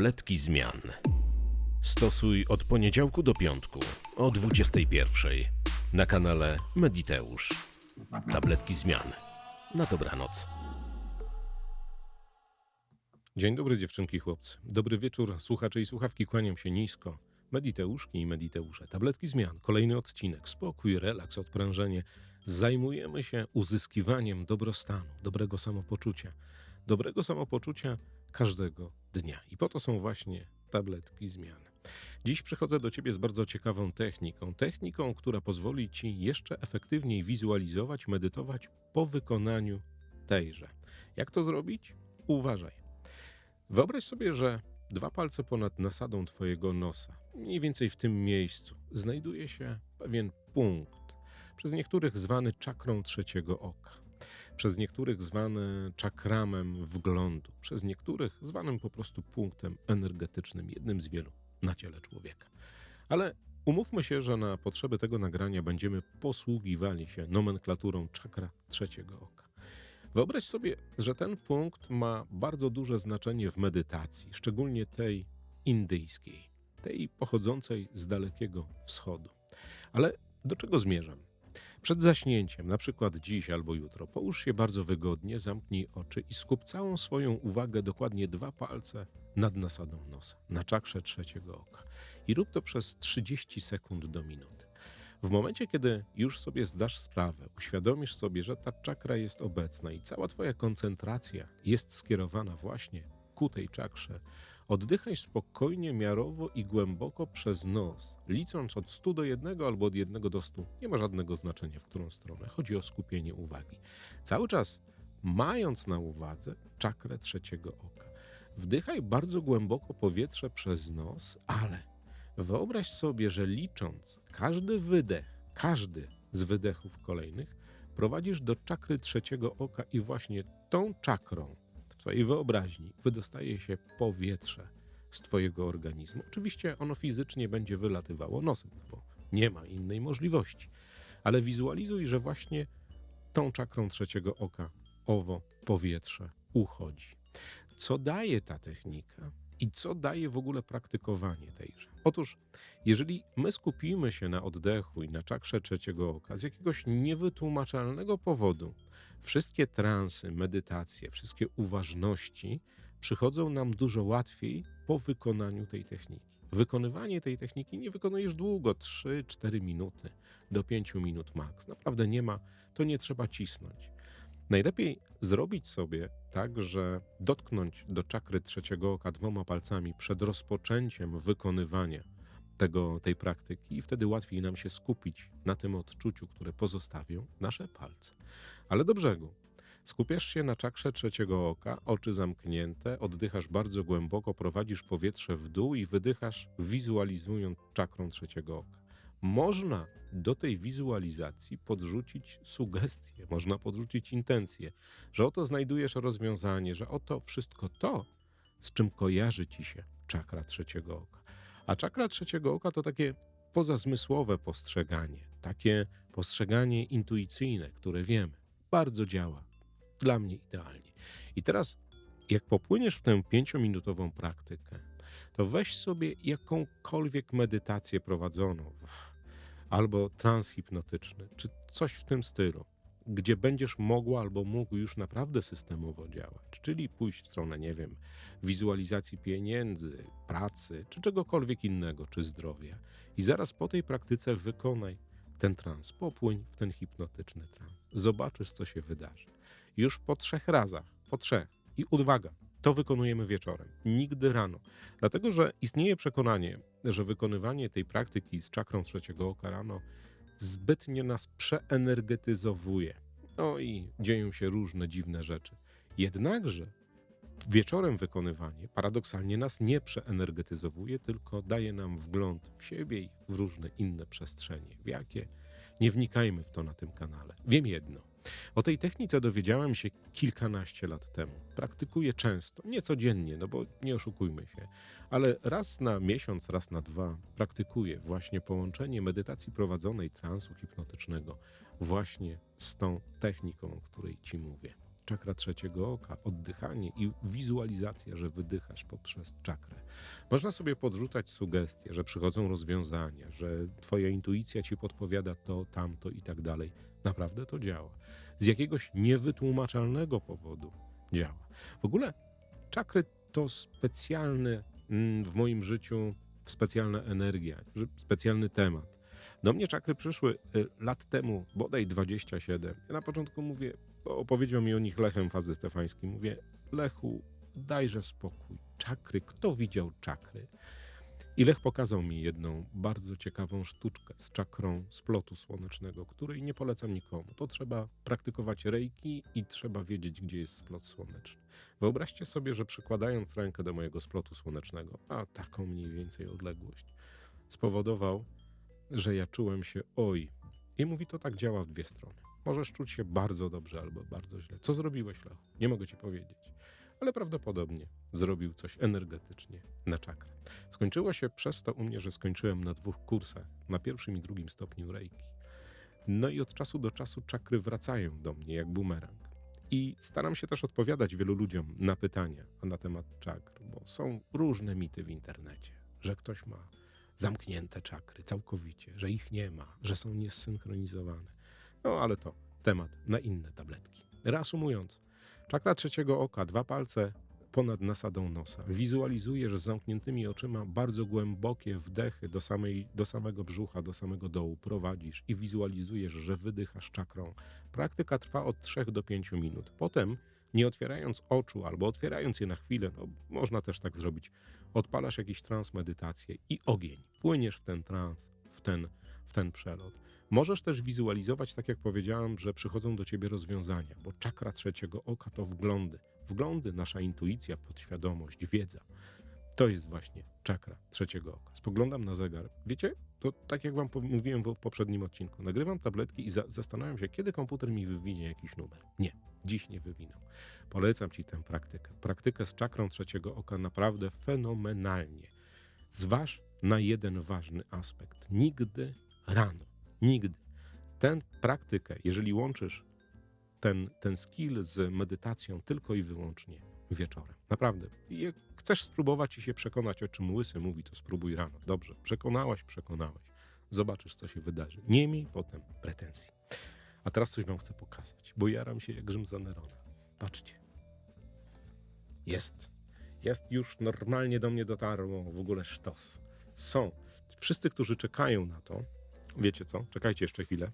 Tabletki zmian. Stosuj od poniedziałku do piątku o 21 na kanale Mediteusz. Tabletki zmian. Na dobranoc. Dzień dobry dziewczynki chłopcy. Dobry wieczór słuchacze i słuchawki. Kłaniam się nisko. Mediteuszki i mediteusze. Tabletki zmian. Kolejny odcinek. Spokój, relaks, odprężenie. Zajmujemy się uzyskiwaniem dobrostanu, dobrego samopoczucia. Dobrego samopoczucia każdego dnia. I po to są właśnie tabletki zmian. Dziś przychodzę do Ciebie z bardzo ciekawą techniką. Techniką, która pozwoli Ci jeszcze efektywniej wizualizować, medytować po wykonaniu tejże. Jak to zrobić? Uważaj. Wyobraź sobie, że dwa palce ponad nasadą Twojego nosa, mniej więcej w tym miejscu, znajduje się pewien punkt, przez niektórych zwany czakrą trzeciego oka, przez niektórych zwany czakramem wglądu, przez niektórych zwanym po prostu punktem energetycznym, jednym z wielu na ciele człowieka. Ale umówmy się, że na potrzeby tego nagrania będziemy posługiwali się nomenklaturą czakra trzeciego oka. Wyobraź sobie, że ten punkt ma bardzo duże znaczenie w medytacji, szczególnie tej indyjskiej, tej pochodzącej z dalekiego wschodu. Ale do czego zmierzam? Przed zaśnięciem, na przykład dziś albo jutro, połóż się bardzo wygodnie, zamknij oczy i skup całą swoją uwagę dokładnie dwa palce nad nasadą nosa, na czakrze trzeciego oka. I rób to przez 30 sekund do minuty. W momencie, kiedy już sobie zdasz sprawę, uświadomisz sobie, że ta czakra jest obecna i cała Twoja koncentracja jest skierowana właśnie ku tej czakrze, oddychaj spokojnie, miarowo i głęboko przez nos, licząc od 100 do 1 albo od 1 do 100. Nie ma żadnego znaczenia, w którą stronę. Chodzi o skupienie uwagi. Cały czas mając na uwadze czakrę trzeciego oka. Wdychaj bardzo głęboko powietrze przez nos, ale Wyobraź sobie, że licząc każdy wydech, każdy z wydechów kolejnych, prowadzisz do czakry trzeciego oka i właśnie tą czakrą w Twojej wyobraźni wydostaje się powietrze z Twojego organizmu. Oczywiście ono fizycznie będzie wylatywało nosem, no bo nie ma innej możliwości. Ale wizualizuj, że właśnie tą czakrą trzeciego oka owo powietrze uchodzi. Co daje ta technika? I co daje w ogóle praktykowanie tejże? Otóż, jeżeli my skupimy się na oddechu i na czakrze trzeciego oka z jakiegoś niewytłumaczalnego powodu, wszystkie transy, medytacje, wszystkie uważności przychodzą nam dużo łatwiej po wykonaniu tej techniki. Wykonywanie tej techniki nie wykonujesz długo 3-4 minuty do 5 minut maks. Naprawdę nie ma, to nie trzeba cisnąć. Najlepiej zrobić sobie tak, że dotknąć do czakry trzeciego oka dwoma palcami przed rozpoczęciem wykonywania tego, tej praktyki i wtedy łatwiej nam się skupić na tym odczuciu, które pozostawią nasze palce. Ale do brzegu. Skupiasz się na czakrze trzeciego oka, oczy zamknięte, oddychasz bardzo głęboko, prowadzisz powietrze w dół i wydychasz, wizualizując czakrą trzeciego oka można do tej wizualizacji podrzucić sugestie, można podrzucić intencje, że oto znajdujesz rozwiązanie, że oto wszystko to, z czym kojarzy ci się czakra trzeciego oka. A czakra trzeciego oka to takie pozazmysłowe postrzeganie, takie postrzeganie intuicyjne, które wiemy, bardzo działa. Dla mnie idealnie. I teraz, jak popłyniesz w tę pięciominutową praktykę, to weź sobie jakąkolwiek medytację prowadzoną, albo transhipnotyczny, czy coś w tym stylu, gdzie będziesz mogła albo mógł już naprawdę systemowo działać, czyli pójść w stronę, nie wiem, wizualizacji pieniędzy, pracy, czy czegokolwiek innego, czy zdrowia. I zaraz po tej praktyce wykonaj ten trans, popłyń w ten hipnotyczny trans. Zobaczysz, co się wydarzy. Już po trzech razach, po trzech. I uwaga, to wykonujemy wieczorem, nigdy rano. Dlatego, że istnieje przekonanie, że wykonywanie tej praktyki z czakrą trzeciego oka rano zbytnio nas przeenergetyzowuje. No i dzieją się różne dziwne rzeczy. Jednakże wieczorem wykonywanie paradoksalnie nas nie przeenergetyzowuje, tylko daje nam wgląd w siebie i w różne inne przestrzenie. W jakie? Nie wnikajmy w to na tym kanale. Wiem jedno – O tej technice dowiedziałem się kilkanaście lat temu. Praktykuję często, nie codziennie, no bo nie oszukujmy się, ale raz na miesiąc, raz na dwa praktykuję właśnie połączenie medytacji prowadzonej transu hipnotycznego właśnie z tą techniką, o której ci mówię. Czakra trzeciego oka, oddychanie i wizualizacja, że wydychasz poprzez czakrę. Można sobie podrzucać sugestie, że przychodzą rozwiązania, że twoja intuicja ci podpowiada to, tamto i tak dalej. Naprawdę to działa. Z jakiegoś niewytłumaczalnego powodu działa. W ogóle czakry to specjalny mm, w moim życiu, specjalna energia, specjalny temat. Do mnie czakry przyszły y, lat temu, bodaj 27. Ja na początku mówię, opowiedział mi o nich Lechem Fazy Stefański. Mówię, Lechu, dajże spokój. Czakry, kto widział czakry? I Lech pokazał mi jedną bardzo ciekawą sztuczkę z czakrą splotu słonecznego, której nie polecam nikomu. To trzeba praktykować rejki i trzeba wiedzieć, gdzie jest splot słoneczny. Wyobraźcie sobie, że przykładając rękę do mojego splotu słonecznego, a taką mniej więcej odległość, spowodował, że ja czułem się oj. I mówi, to tak działa w dwie strony. Możesz czuć się bardzo dobrze albo bardzo źle. Co zrobiłeś, Lechu? Nie mogę ci powiedzieć. Ale prawdopodobnie zrobił coś energetycznie na czakrę. Skończyło się przez to u mnie, że skończyłem na dwóch kursach, na pierwszym i drugim stopniu rejki. No i od czasu do czasu czakry wracają do mnie jak bumerang. I staram się też odpowiadać wielu ludziom na pytania na temat czakr, bo są różne mity w internecie, że ktoś ma zamknięte czakry całkowicie, że ich nie ma, że są niesynchronizowane. No ale to temat na inne tabletki. Reasumując, czakra trzeciego oka, dwa palce ponad nasadą nosa. Wizualizujesz z zamkniętymi oczyma bardzo głębokie wdechy do, samej, do samego brzucha, do samego dołu. Prowadzisz i wizualizujesz, że wydychasz czakrą. Praktyka trwa od 3 do 5 minut. Potem, nie otwierając oczu albo otwierając je na chwilę, no, można też tak zrobić, odpalasz jakiś trans medytację i ogień. Płyniesz w ten trans, w ten, w ten przelot. Możesz też wizualizować, tak jak powiedziałem, że przychodzą do ciebie rozwiązania, bo czakra trzeciego oka to wglądy. Wglądy, nasza intuicja, podświadomość, wiedza. To jest właśnie czakra trzeciego oka. Spoglądam na zegar. Wiecie, to tak jak wam mówiłem w poprzednim odcinku, nagrywam tabletki i za zastanawiam się, kiedy komputer mi wywinie jakiś numer. Nie, dziś nie wywinął. Polecam ci tę praktykę. Praktykę z czakrą trzeciego oka naprawdę fenomenalnie. Zważ na jeden ważny aspekt. Nigdy rano. Nigdy. Tę praktykę, jeżeli łączysz ten, ten skill z medytacją tylko i wyłącznie wieczorem. Naprawdę. Jak chcesz spróbować i się przekonać, o czym łysy mówi, to spróbuj rano. Dobrze, przekonałaś, przekonałeś. Zobaczysz, co się wydarzy. Nie miej potem pretensji. A teraz coś wam chcę pokazać, bo jaram się jak Rzym za Nerona. Patrzcie. Jest. Jest już normalnie do mnie dotarło w ogóle sztos. Są. Wszyscy, którzy czekają na to, wiecie co? Czekajcie jeszcze chwilę.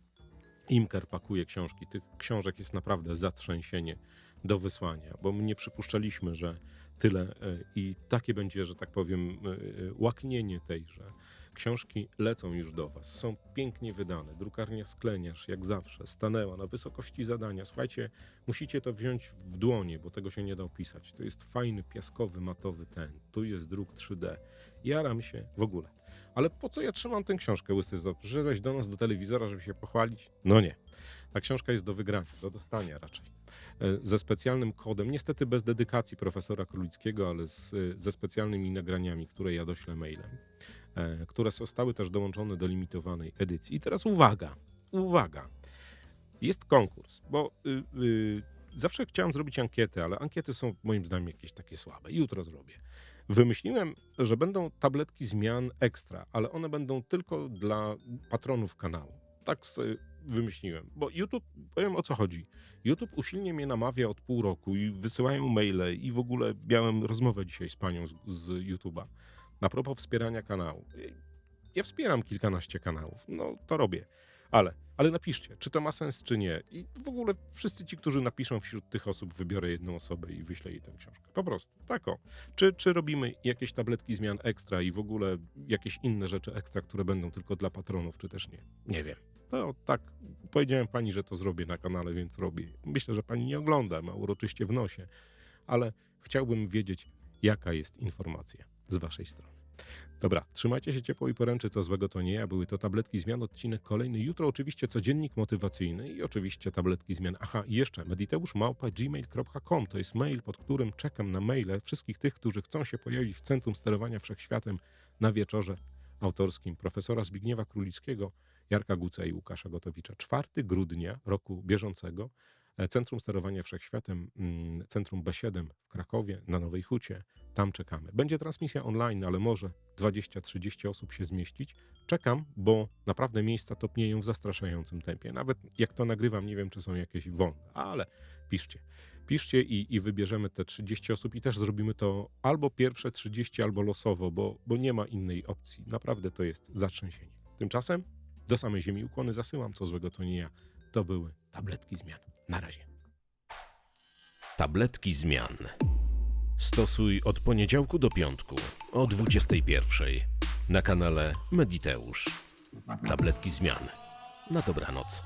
Imker pakuje książki. Tych książek jest naprawdę zatrzęsienie do wysłania, bo my nie przypuszczaliśmy, że tyle e, i takie będzie, że tak powiem, e, e, łaknienie tejże. Książki lecą już do Was, są pięknie wydane. Drukarnia Skleniarz, jak zawsze, stanęła na wysokości zadania. Słuchajcie, musicie to wziąć w dłonie, bo tego się nie da opisać. To jest fajny, piaskowy, matowy ten. Tu jest druk 3D. Jaram się w ogóle. Ale po co ja trzymam tę książkę, Łysy Zop? Przyszedłeś do nas do telewizora, żeby się pochwalić? No nie. Ta książka jest do wygrania, do dostania raczej. E, Ze specjalnym kodem, niestety bez dedykacji profesora Królickiego, ale z, e, ze specjalnymi nagraniami, które ja doślę mailem, e, które zostały też dołączone do limitowanej edycji. I teraz uwaga, uwaga. Jest konkurs, bo y, y, zawsze chciałem zrobić ankietę, ale ankiety są moim zdaniem jakieś takie słabe. Jutro zrobię. Wymyśliłem, że będą tabletki zmian ekstra, ale one będą tylko dla patronów kanału. Tak sobie wymyśliłem, bo YouTube, powiem o co chodzi. YouTube usilnie mnie namawia od pół roku i wysyłają maile i w ogóle miałem rozmowę dzisiaj z panią z, z YouTube'a na propos wspierania kanału. Ja wspieram kilkanaście kanałów, no to robię, ale, ale napiszcie, czy to ma sens, czy nie. I w ogóle wszyscy ci, którzy napiszą wśród tych osób, wybiorę jedną osobę i wyślę jej tę książkę. Po prostu, tak o. Czy, czy robimy jakieś tabletki zmian ekstra i w ogóle jakieś inne rzeczy ekstra, które będą tylko dla patronów, czy też nie? Nie wiem. No tak, powiedziałem pani, że to zrobię na kanale, więc robię. Myślę, że pani nie ogląda, ma uroczyście w nosie, ale chciałbym wiedzieć, jaka jest informacja z waszej strony. Dobra, trzymajcie się ciepło i poręczy, co złego to nie ja. Były to tabletki zmian, odcinek kolejny. Jutro oczywiście codziennik motywacyjny i oczywiście tabletki zmian. Aha, i jeszcze mediteuszmałpa.gmail.com to jest mail, pod którym czekam na maile wszystkich tych, którzy chcą się pojawić w Centrum Sterowania Wszechświatem na wieczorze autorskim profesora Zbigniewa Królickiego, Jarka Guca i Łukasza Gotowicza. 4 grudnia roku bieżącego e, Centrum Sterowania Wszechświatem, mm, Centrum B7 w Krakowie na Nowej Hucie. Tam czekamy. Będzie transmisja online, ale może 20-30 osób się zmieścić. Czekam, bo naprawdę miejsca topnieją w zastraszającym tempie. Nawet jak to nagrywam, nie wiem, czy są jakieś wolne, ale piszcie. Piszcie i, i wybierzemy te 30 osób i też zrobimy to albo pierwsze 30, albo losowo, bo, bo nie ma innej opcji. Naprawdę to jest zatrzęsienie. Tymczasem do samej ziemi ukłony zasyłam, co złego to nie ja. To były tabletki zmian. Na razie. Tabletki zmian. Stosuj od poniedziałku do piątku o 21 na kanale Mediteusz. Tabletki zmian. Na dobranoc.